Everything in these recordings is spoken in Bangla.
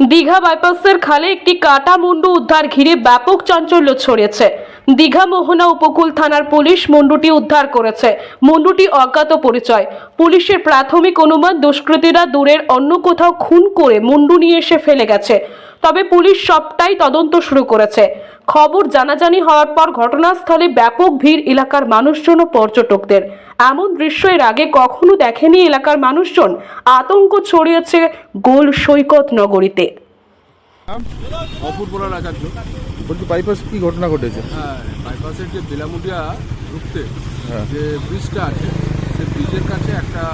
দীঘা বাইপাসের খালে একটি কাটা মুন্ডু উদ্ধার ঘিরে ব্যাপক চাঞ্চল্য ছড়িয়েছে। দীঘা মোহনা উপকূল থানার পুলিশ মুন্ডুটি উদ্ধার করেছে। মুন্ডুটি অজ্ঞাত পরিচয়। পুলিশের প্রাথমিক অনুমান, দুষ্কৃতীরা দূরের অন্য কোথাও খুন করে মুন্ডু নিয়ে এসে ফেলে গেছে। তবে পুলিশ সবটাই তদন্ত শুরু করেছে। খবর জানাজানি হওয়ার পর ঘটনাস্থলে ব্যাপক ভিড় এলাকার মানুষজন ও পর্যটকদের। এমন দৃশ্য এর আগে কখনো দেখেনি এলাকার মানুষজন। আতঙ্ক ছড়িয়েছে গোল সৈকত নগরীতে। অপূর্বলাল আচার্য। বলছি বাইপাস কি ঘটনা ঘটেছে? হ্যাঁ বাইপাসের যে বেলামুটিয়া ঢুকতে হ্যাঁ। যে ব্রিজটা আছে সেই ব্রিজের কাছে একটা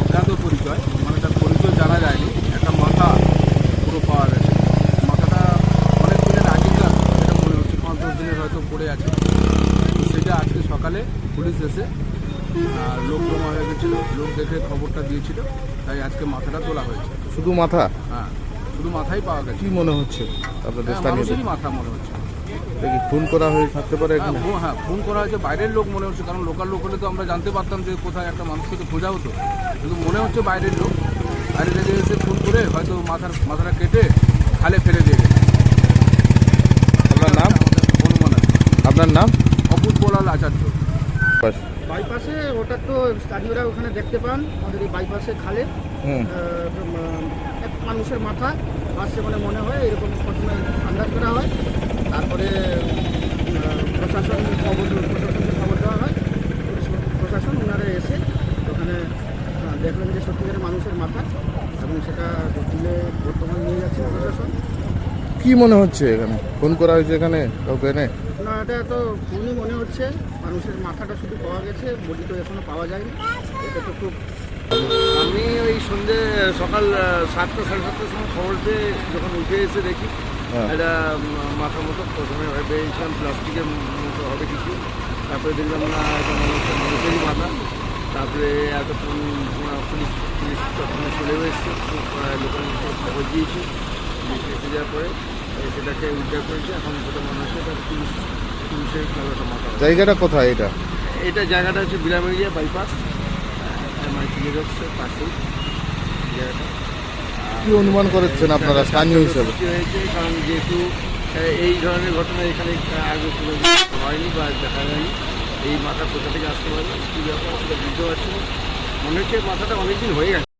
অজ্ঞাত পরিচয় মানে তার পরিচয় জানা যায়নি। একটা মাথা পুরো পাওয়া গেছে। মাথাটা অনেক দিনের আগেকার যেটা মনে হচ্ছে পাঁচ দশ দিনের হয়তো পড়ে আছে। সেটা আজকে সকালে পুলিশ এসে আহ, লোক জমা হয়ে গেছিল লোক দেখে খবরটা দিয়েছিল তাই আজকে মাথাটা তোলা হয়েছে। শুধু মাথা? হ্যাঁ শুধু মাথাই পাওয়া গেছে। কি মনে হচ্ছে আপনাদের হ্যাঁ, স্থানীয় মানুষেরই মাথা মনে হচ্ছে। দেখি খুন করা হয়ে থাকতে পারে হ্যাঁ, এখানে? হ্যাঁ ফোন করা হয়েছে বাইরের লোক মনে হচ্ছে কারণ লোকাল লোক হলে তো আমরা জানতে পারতাম যে কোথায় একটা মানুষকে তো খোঁজা হতো। কিন্তু মনে হচ্ছে বাইরের লোক বাইরে থেকে এসে ফোন করে হয়তো মাথার মাথাটা কেটে খালে ফেলে দিয়ে গেছে। আপনার নাম? আমাদের অনুমান আছে আপনার নাম? অপূর্বলাল আচার্য। বাস। বাইপাসে ওটা তো স্থানীয়রা ওখানে দেখতে পান আমাদের এই বাইপাসে খালে। এক মানুষের মাথা আসছে বলে মনে হয় এরকম প্রথমে আন্দাজ করা হয়। তারপরে প্রশাসন খবর প্রশাসনকে খবর দেওয়া হয়। প্রশাসন ওনারা এসে ওখানে দেখলেন যে সত্যিকারের মানুষের মাথা এবং সেটা তুলে বর্তমানে নিয়ে যাচ্ছে প্রশাসন। কি মনে হচ্ছে এখানে? ফোন করা হয়েছে এখানে কাউকে এনে? এটা তো খুবই মনে হচ্ছে। মানুষের মাথাটা শুধু পাওয়া গেছে বডি তো এখনও পাওয়া যায়নি। এটা তো খুব আমি ওই সন্ধে সকাল সাতটা সাড়ে সাতটার সময় খবর পেয়ে যখন উঠে এসে দেখি হ্যাঁ। একটা মাথা মতো প্রথমে ভেবেছিলাম প্লাস্টিকের মতো হবে কিছু। তারপরে দেখলাম না এটা মনে মানুষেরই মাথা। তারপরে এতক্ষণ পুলিশ পুলিশ তখন চলেও এসছে। লোকাল খবর দিয়েছে। এসে যাওয়ার পরে সেটাকে উদ্ধার করেছে এখন সেটা মনে হচ্ছে এটা পুলিশ পুলিশের একটা মাথা জায়গাটা কোথায় এটা? এটা জায়গাটা হচ্ছে বিলামেরিয়া বাইপাস ক্লিয়ারেন্সের পাশেই জায়গাটা। কি অনুমান করেছেন আপনারা স্থানীয় হিসেবে? হয়েছে কারণ যেহেতু এই ধরনের ঘটনা এখানে আগে কোনো হয়নি বা দেখা যায়নি। এই মাথা কোথা থেকে আসতে পারে কী ব্যাপার সেটা বুঝতে পারছি মনে হচ্ছে মাথাটা অনেকদিন হয়ে গেছে।